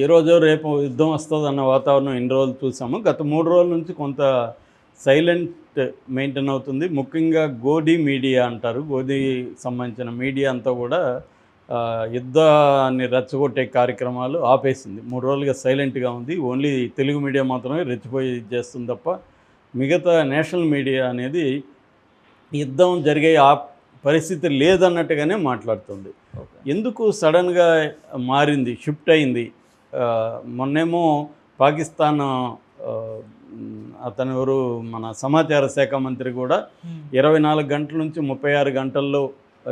ఏ రోజో రేపు యుద్ధం వస్తుంది అన్న వాతావరణం ఎన్ని రోజులు చూసాము గత మూడు రోజుల నుంచి కొంత సైలెంట్ మెయింటైన్ అవుతుంది. ముఖ్యంగా గోధి మీడియా అంటారు. గోధి సంబంధించిన మీడియా అంతా కూడా యుద్ధాన్ని రెచ్చగొట్టే కార్యక్రమాలు ఆపేసింది. మూడు రోజులుగా సైలెంట్గా ఉంది. ఓన్లీ తెలుగు మీడియా మాత్రమే రెచ్చిపోయి చేస్తుంది తప్ప మిగతా నేషనల్ మీడియా అనేది యుద్ధం జరిగే ఆ పరిస్థితి లేదన్నట్టుగానే మాట్లాడుతుంది. ఎందుకు సడన్గా మారింది షిఫ్ట్ అయింది? మొన్నేమో పాకిస్తాన్ అతను ఎవరు? మన సమాచార శాఖ మంత్రి కూడా ఇరవై నాలుగు గంటల నుంచి ముప్పై ఆరు గంటల్లో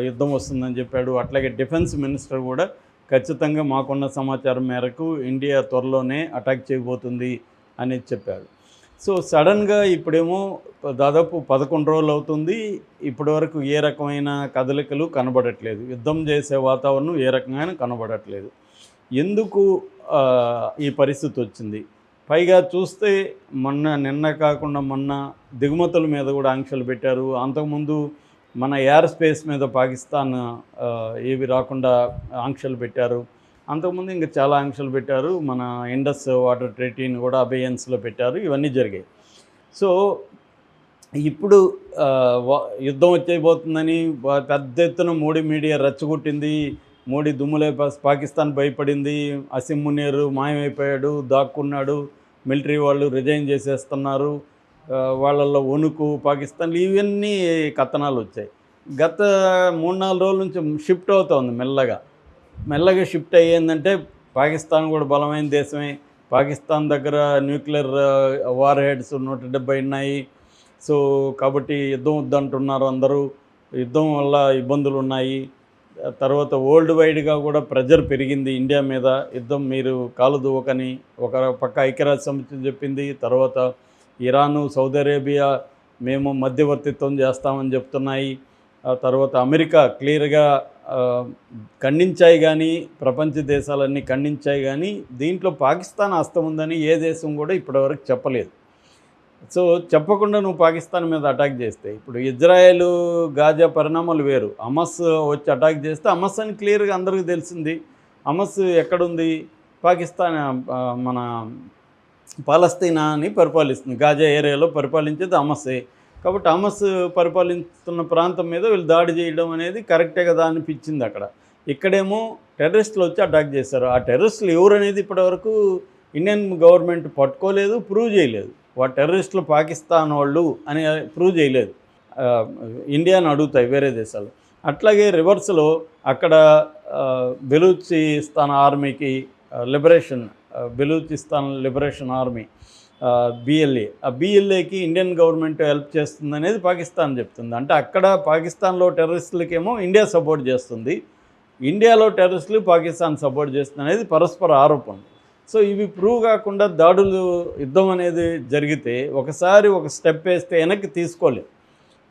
యుద్ధం వస్తుందని చెప్పాడు. అట్లాగే డిఫెన్స్ మినిస్టర్ కూడా ఖచ్చితంగా మాకున్న సమాచారం మేరకు ఇండియా త్వరలోనే అటాక్ చేయబోతుంది అని చెప్పాడు. సో సడన్గా ఇప్పుడేమో దాదాపు పదకొండు రోజులు అవుతుంది. ఇప్పటి వరకు ఏ రకమైన కదలికలు కనబడట్లేదు. యుద్ధం చేసే వాతావరణం ఏ రకమైన కనబడట్లేదు. ఎందుకు ఈ పరిస్థితి వచ్చింది? పైగా చూస్తే మొన్న నిన్న కాకుండా మొన్న దిగుమతుల మీద కూడా ఆంక్షలు పెట్టారు. అంతకుముందు మన ఎయిర్ స్పేస్ మీద పాకిస్తాన్ ఏవి రాకుండా ఆంక్షలు పెట్టారు. అంతకుముందు ఇంకా చాలా ఆంక్షలు పెట్టారు. మన ఇండస్ వాటర్ ట్రీటీని కూడా అబేయన్స్లో పెట్టారు. ఇవన్నీ జరిగాయి. సో ఇప్పుడు యుద్ధం వచ్చేయబోతుందని పెద్ద ఎత్తున మోడీ మీడియా రెచ్చగొట్టింది. మోడీ దుమ్ములే పాకిస్తాన్ భయపడింది అసిమ్ మునీర్ మాయమైపోయాడు దాక్కున్నాడు మిలిటరీ వాళ్ళు రిజైన్ చేసేస్తున్నారు వాళ్ళల్లో వణుకు పాకిస్తాన్ ఇవన్నీ కథనాలు వచ్చాయి. గత మూడు నాలుగు రోజుల నుంచి షిఫ్ట్ అవుతోంది మెల్లగా. మెల్లగా షిఫ్ట్ అయ్యిందంటే పాకిస్తాన్ కూడా బలమైన దేశమే. పాకిస్తాన్ దగ్గర న్యూక్లియర్ వార్ హెడ్స్ నూట డెబ్బై ఉన్నాయి. సో కాబట్టి యుద్ధం వద్దంటున్నారు అందరూ. యుద్ధం వల్ల ఇబ్బందులు ఉన్నాయి తర్వాత వరల్డ్ వైడ్గా కూడా ప్రెజర్ పెరిగింది ఇండియా మీద. యుద్ధం మీరు కాలు దువ్వకని ఒక పక్క ఐక్యరాజ్య సమితి చెప్పింది తర్వాత ఇరాను సౌదీ అరేబియా మేము మధ్యవర్తిత్వం చేస్తామని చెప్తున్నాయి. తర్వాత అమెరికా క్లియర్గా ఖండించాయి కానీ ప్రపంచ దేశాలన్నీ ఖండించాయి కానీ దీంట్లో పాకిస్తాన్ హస్తం ఉందని ఏ దేశం కూడా ఇప్పటివరకు చెప్పలేదు. సో చెప్పకుండా నువ్వు పాకిస్తాన్ మీద అటాక్ చేస్తే ఇప్పుడు ఇజ్రాయెల్ గాజా పరిణామాలు వేరు. అమస్ వచ్చి అటాక్ చేస్తే అమస్ అని క్లియర్గా అందరికీ తెలిసింది. అమస్ ఎక్కడుంది? పాకిస్తాన్ మన పాలస్తీనా అని పరిపాలిస్తుంది. గాజా ఏరియాలో పరిపాలించేది అమస్సే కాబట్టి అమస్ పరిపాలిస్తున్న ప్రాంతం మీద వీళ్ళు దాడి చేయడం అనేది కరెక్టే కదా అనిపించింది అక్కడ. ఇక్కడేమో టెర్రరిస్టులు వచ్చి అటాక్ చేశారు. ఆ టెర్రరిస్టులు ఎవరు అనేది ఇప్పటివరకు ఇండియన్ గవర్నమెంట్ పట్టుకోలేదు ప్రూవ్ చేయలేదు. వా టెర్రరిస్టులు పాకిస్తాన్ వాళ్ళు అని ప్రూవ్ చేయలేదు. ఇండియాను ఇండియాని అడుగుతాయి వేరే దేశాలు. అట్లాగే రివర్స్లో అక్కడ బెలూచిస్తాన్ ఆర్మీకి liberation Balochistan liberation army BLA ఆ బిఎల్ఏకి ఇండియన్ గవర్నమెంట్ హెల్ప్ చేస్తుంది అనేది పాకిస్తాన్ చెప్తుంది. అంటే అక్కడ పాకిస్తాన్లో టెర్రరిస్టులకేమో ఇండియా సపోర్ట్ చేస్తుంది. ఇండియాలో టెర్రరిస్టులు పాకిస్తాన్ సపోర్ట్ చేస్తుంది అనేది పరస్పర ఆరోపణ. సో ఇవి ప్రూవ్ కాకుండా దాడులు యుద్ధం అనేది జరిగితే ఒకసారి ఒక స్టెప్ వేస్తే వెనక్కి తీసుకోలేం.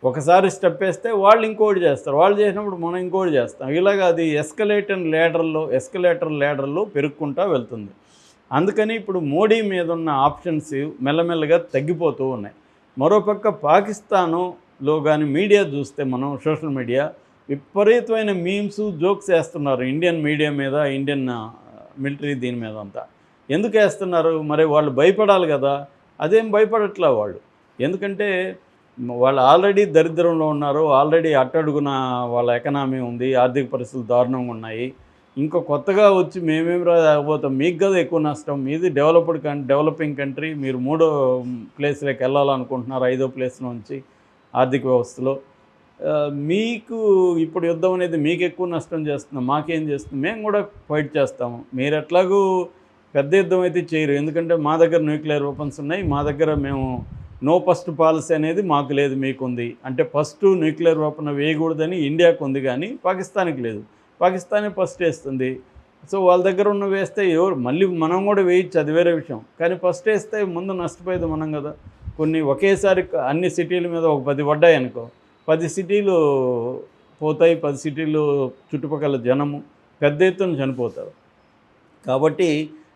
ఒకసారి స్టెప్ వేస్తే వాళ్ళు ఇంకోటి చేస్తారు. వాళ్ళు చేసినప్పుడు మనం ఇంకోటి చేస్తాం. ఇలాగ అది ఎస్కలేటర్ లేడర్లో ఎస్కలేటర్ లేడర్లో పెరుక్కుంటా వెళ్తుంది. అందుకని ఇప్పుడు మోడీ మీద ఉన్న ఆప్షన్స్ మెల్లమెల్లగా తగ్గిపోతూ ఉన్నాయి. మరోపక్క పాకిస్తానులో కానీ మీడియా చూస్తే మనం సోషల్ మీడియా విపరీతమైన మీమ్స్ జోక్స్ వేస్తున్నారు. ఇండియన్ మీడియా మీద ఇండియన్ మిలిటరీ దీని మీద అంతా. ఎందుకు వేస్తున్నారు? మరి వాళ్ళు భయపడాలి కదా. అదేం భయపడట్లా వాళ్ళు? ఎందుకంటే వాళ్ళు ఆల్రెడీ దరిద్రంలో ఉన్నారు. ఆల్రెడీ అట్టడుగున వాళ్ళ ఎకనామీ ఉంది. ఆర్థిక పరిస్థితులు దారుణంగా ఉన్నాయి. ఇంకా కొత్తగా వచ్చి మేమేం రాబోతాం మీకు కదా ఎక్కువ నష్టం. మీది డెవలప్డ్ కం డెవలపింగ్ కంట్రీ. మీరు మూడో ప్లేస్లోకి వెళ్ళాలనుకుంటున్నారు. ఐదో ప్లేస్ నుంచి ఆర్థిక వ్యవస్థలో. మీకు ఇప్పుడు యుద్ధం అనేది మీకు ఎక్కువ నష్టం చేస్తుంది. మాకేం చేస్తుంది? మేము కూడా ఫైట్ చేస్తాము. మీరు ఎట్లాగూ పెద్ద యుద్ధం అయితే చేయరు. ఎందుకంటే మా దగ్గర న్యూక్లియర్ వెపన్స్ ఉన్నాయి. మా దగ్గర మేము నో ఫస్ట్ పాలసీ అనేది మాకు లేదు మీకుంది. అంటే ఫస్ట్ న్యూక్లియర్ వెపన్ వేయకూడదని ఇండియాకు ఉంది కానీ పాకిస్తాన్కి లేదు. పాకిస్తానే ఫస్ట్ వేస్తుంది. సో వాళ్ళ దగ్గర ఉన్న వేస్తే ఎవరు? మళ్ళీ మనం కూడా వేయచ్చు అది వేరే విషయం. కానీ ఫస్ట్ వేస్తే ముందు నష్టపోయేది మనం కదా. కొన్ని ఒకేసారి అన్ని సిటీల మీద ఒక పది పడ్డాయి అనుకో. పది సిటీలు పోతాయి పది సిటీలు చుట్టుపక్కల జనము పెద్ద ఎత్తున చనిపోతారు. కాబట్టి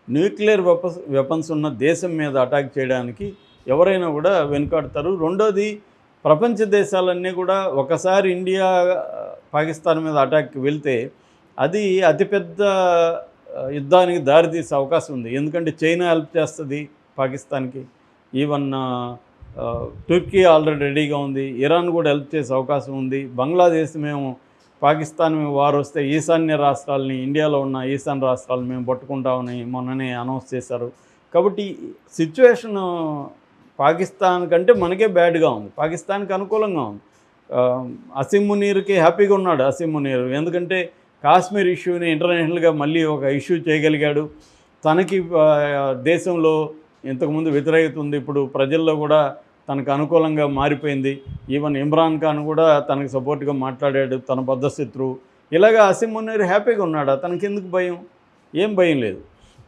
న్యూక్లియర్ వెపన్స్ వెపన్స్ ఉన్న దేశం మీద అటాక్ చేయడానికి ఎవరైనా కూడా వెనుకాడతారు. రెండోది ప్రపంచ దేశాలన్నీ కూడా ఒకసారి ఇండియా పాకిస్తాన్ మీద అటాక్కి వెళ్తే అది అతిపెద్ద యుద్ధానికి దారితీసే అవకాశం ఉంది. ఎందుకంటే చైనా హెల్ప్ చేస్తుంది పాకిస్తాన్కి. ఈవెన్ టుర్కీ ఆల్రెడీ రెడీగా ఉంది. ఇరాన్ కూడా హెల్ప్ చేసే అవకాశం ఉంది. బంగ్లాదేశ్ మేము పాకిస్తాన్ వారు వస్తే ఈశాన్య రాష్ట్రాలని ఇండియాలో ఉన్న ఈశాన్య రాష్ట్రాలను మేము పట్టుకుంటామని మొన్ననే అనౌన్స్ చేశారు. కాబట్టి సిచ్యువేషన్ పాకిస్తాన్ కంటే మనకే బ్యాడ్గా ఉంది. పాకిస్తాన్కి అనుకూలంగా ఉంది. ఆ, అసీం మునీర్కి హ్యాపీగా ఉన్నాడు అసీం మునీర్. ఎందుకంటే కాశ్మీర్ ఇష్యూని ఇంటర్నేషనల్గా మళ్ళీ ఒక ఇష్యూ చేయగలిగాడు. తనకి దేశంలో ఇంతకుముందు వ్యతిరేకత ఉంది. ఇప్పుడు ప్రజల్లో కూడా తనకు అనుకూలంగా మారిపోయింది. ఈవెన్ ఇమ్రాన్ ఖాన్ కూడా తనకు సపోర్ట్గా మాట్లాడాడు తన బద్ద శత్రువు ఇలాగ అసీం మునీర్ హ్యాపీగా ఉన్నాడు? తనకి ఎందుకు భయం? ఏం భయం లేదు.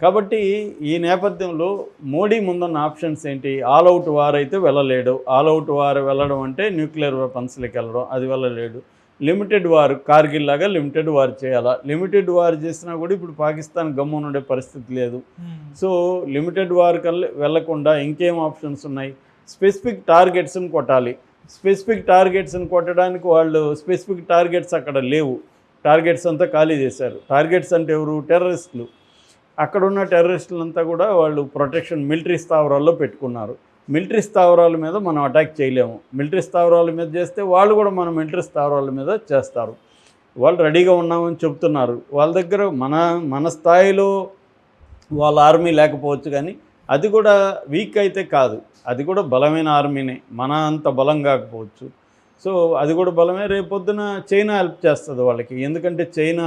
కాబట్టి ఈ నేపథ్యంలో మోడీ ముందున్న ఆప్షన్స్ ఏంటి? ఆల్ అవుట్ వార్ అయితే వెళ్ళలేడు. ఆల్ అవుట్ వార్ వెళ్ళడం అంటే న్యూక్లియర్ వెపన్స్లోకి వెళ్ళడం అది వెళ్ళలేడు. లిమిటెడ్ వార్ కార్గిల్ లాగా లిమిటెడ్ వార్ చేయాలా? లిమిటెడ్ వార్ చేసినా కూడా ఇప్పుడు పాకిస్తాన్ గమ్మున ఉండే పరిస్థితి లేదు. సో లిమిటెడ్ వార్ కల్లా వెళ్ళకుండా ఇంకేం ఆప్షన్స్ ఉన్నాయి? స్పెసిఫిక్ టార్గెట్స్ని కొట్టాలి. స్పెసిఫిక్ టార్గెట్స్ని కొట్టడానికి వాళ్ళు స్పెసిఫిక్ టార్గెట్స్ అక్కడ లేవు. టార్గెట్స్ అంతా ఖాళీ చేశారు. టార్గెట్స్ అంటే ఎవరు? టెర్రరిస్టులు. అక్కడున్న టెర్రరిస్టులంతా కూడా వాళ్ళు ప్రొటెక్షన్ మిలిటరీ స్థావరాల్లో పెట్టుకున్నారు. మిలిటరీ స్థావరాల మీద మనం అటాక్ చేయలేము. మిలిటరీ స్థావరాల మీద చేస్తే వాళ్ళు కూడా మన మిలిటరీ స్థావరాల మీద చేస్తారు. వాళ్ళు రెడీగా ఉన్నామని చెప్తున్నారు. వాళ్ళ దగ్గర మన మన స్థాయిలో వాళ్ళ ఆర్మీ లేకపోవచ్చు కానీ అది కూడా వీక్ అయితే కాదు. అది కూడా బలమైన ఆర్మీనే మన అంత బలం కాకపోవచ్చు. సో అది కూడా బలమే. రేపొద్దున చైనా హెల్ప్ చేస్తుంది వాళ్ళకి. ఎందుకంటే చైనా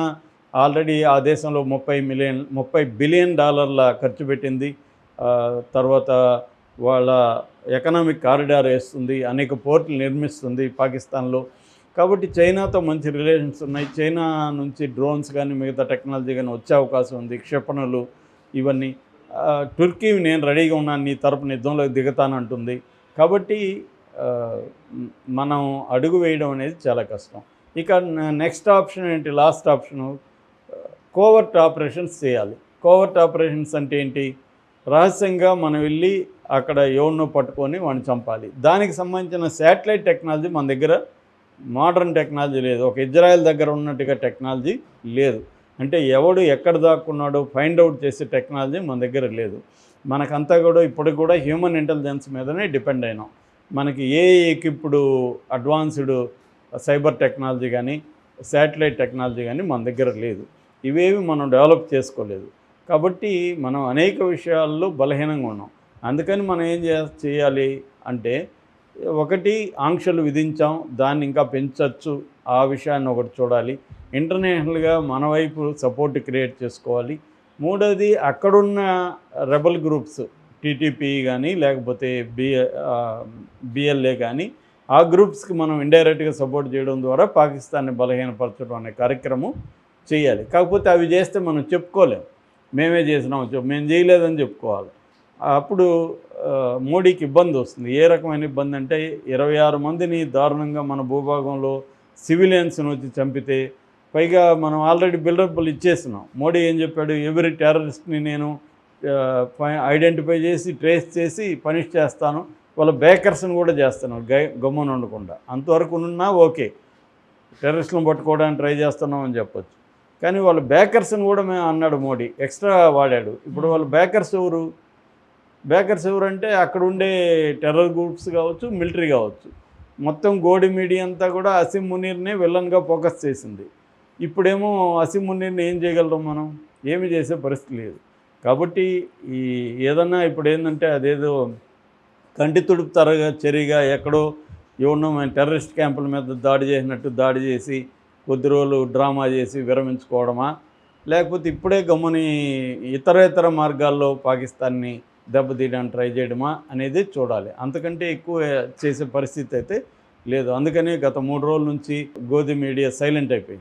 ఆల్రెడీ ఆ దేశంలో ముప్పై మిలియన్ ముప్పై బిలియన్ డాలర్ల ఖర్చు పెట్టింది. తర్వాత వాళ్ళ ఎకనామిక్ కారిడార్ వేస్తుంది. అనేక పోర్టులు నిర్మిస్తుంది పాకిస్తాన్లో. కాబట్టి చైనాతో మంచి రిలేషన్స్ ఉన్నాయి. చైనా నుంచి డ్రోన్స్ కానీ మిగతా టెక్నాలజీ కానీ వచ్చే అవకాశం ఉంది. క్షిపణులు ఇవన్నీ. టుర్కీ నేను రెడీగా ఉన్నాను నీ తరపున యుద్ధంలోకి దిగుతానంటుంది కాబట్టి మనం అడుగు వేయడం అనేది చాలా కష్టం. ఇక నెక్స్ట్ ఆప్షన్ ఏంటి లాస్ట్ ఆప్షను కోవర్ట్ ఆపరేషన్స్ చేయాలి. కోవర్ట్ ఆపరేషన్స్ అంటే ఏంటి? రహస్యంగా మనం వెళ్ళి అక్కడ ఎవరినో పట్టుకొని వాడిని చంపాలి. దానికి సంబంధించిన శాటిలైట్ టెక్నాలజీ మన దగ్గర మోడర్న్ టెక్నాలజీ లేదు. ఒక ఇజ్రాయెల్ దగ్గర ఉన్నట్టుగా టెక్నాలజీ లేదు. అంటే ఎవడు ఎక్కడ దాక్కున్నాడో ఫైండ్ అవుట్ చేసే టెక్నాలజీ మన దగ్గర లేదు. మనకంతా కూడా ఇప్పుడు కూడా హ్యూమన్ ఇంటెలిజెన్స్ మీదనే డిపెండ్ అయినాం. మనకి ఏ ఇప్పుడు అడ్వాన్స్డ్ సైబర్ టెక్నాలజీ కానీ శాటిలైట్ టెక్నాలజీ కానీ మన దగ్గర లేదు. ఇవేవి మనం డెవలప్ చేసుకోలేదు. కాబట్టి మనం అనేక విషయాల్లో బలహీనంగా ఉన్నాం. అందుకని మనం ఏం చేయాలి అంటే ఒకటి ఆంక్షలు విధించాం దాన్ని ఇంకా పెంచవచ్చు ఆ విషయాన్ని ఒకటి చూడాలి. ఇంటర్నేషనల్గా మన వైపు సపోర్ట్ క్రియేట్ చేసుకోవాలి. మూడోది అక్కడున్న రెబల్ గ్రూప్స్ టీటీపీ కానీ లేకపోతే బి బిఎల్ఏ కానీ ఆ గ్రూప్స్కి మనం ఇండైరెక్ట్గా సపోర్ట్ చేయడం ద్వారా పాకిస్తాన్ని బలహీనపరచడం అనే కార్యక్రమం చేయాలి. కాకపోతే అవి చేస్తే మనం చెప్పుకోలేం. మేమే చేసినాం మేము చేయలేదని చెప్పుకోవాలి. అప్పుడు మోడీకి ఇబ్బంది వస్తుంది. ఏ రకమైన ఇబ్బంది అంటే ఇరవై ఆరు మందిని దారుణంగా మన భూభాగంలో సివిలియన్స్ని వచ్చి చంపితే పైగా మనం ఆల్రెడీ బిల్డప్లు ఇచ్చేసినాం మోడీ ఏం చెప్పాడు? ఎవరి టెర్రరిస్ట్ని నేను ఐడెంటిఫై చేసి ట్రేస్ చేసి పనిష్ చేస్తాను. వాళ్ళ బేకర్స్ని కూడా చేస్తాను గై గమ్మున ఉండకుండా. అంతవరకు ఉన్నా ఓకే. టెర్రరిస్టులను పట్టుకోవడానికి ట్రై చేస్తున్నాం అని చెప్పొచ్చు. కానీ వాళ్ళ బేకర్స్ని కూడా మేము అన్నాడు మోడీ. ఎక్స్ట్రా వాడాడు. ఇప్పుడు వాళ్ళ బేకర్స్ ఎవరు? బేకర్స్ ఎవరంటే అక్కడ ఉండే టెర్రర్ గ్రూప్స్ కావచ్చు మిలిటరీ కావచ్చు. మొత్తం గోడి మీడియా అంతా కూడా అసీం మునీర్నే విలన్గా ఫోకస్ చేసింది. ఇప్పుడేమో అసీం ఏం చేయగలరు మనం? ఏమి చేసే పరిస్థితి లేదు. కాబట్టి ఈ ఏదన్నా ఇప్పుడు ఏంటంటే అదేదో కంటి తుడుపు తరగా చర్యగా ఎక్కడో ఏమన్నా టెర్రరిస్ట్ క్యాంపుల మీద దాడి చేసినట్టు దాడి చేసి కొద్ది రోజులు డ్రామా చేసి విరమించుకోవడమా? లేకపోతే ఇప్పుడే గమ్ముని ఇతర ఇతర మార్గాల్లో పాకిస్తాన్ని దెబ్బతీయడానికి ట్రై చేయడమా అనేది చూడాలి. అంతకంటే ఎక్కువ చేసే పరిస్థితి అయితే లేదు. అందుకనే గత మూడు రోజుల నుంచి గోధుమ మీడియా సైలెంట్ అయిపోయింది.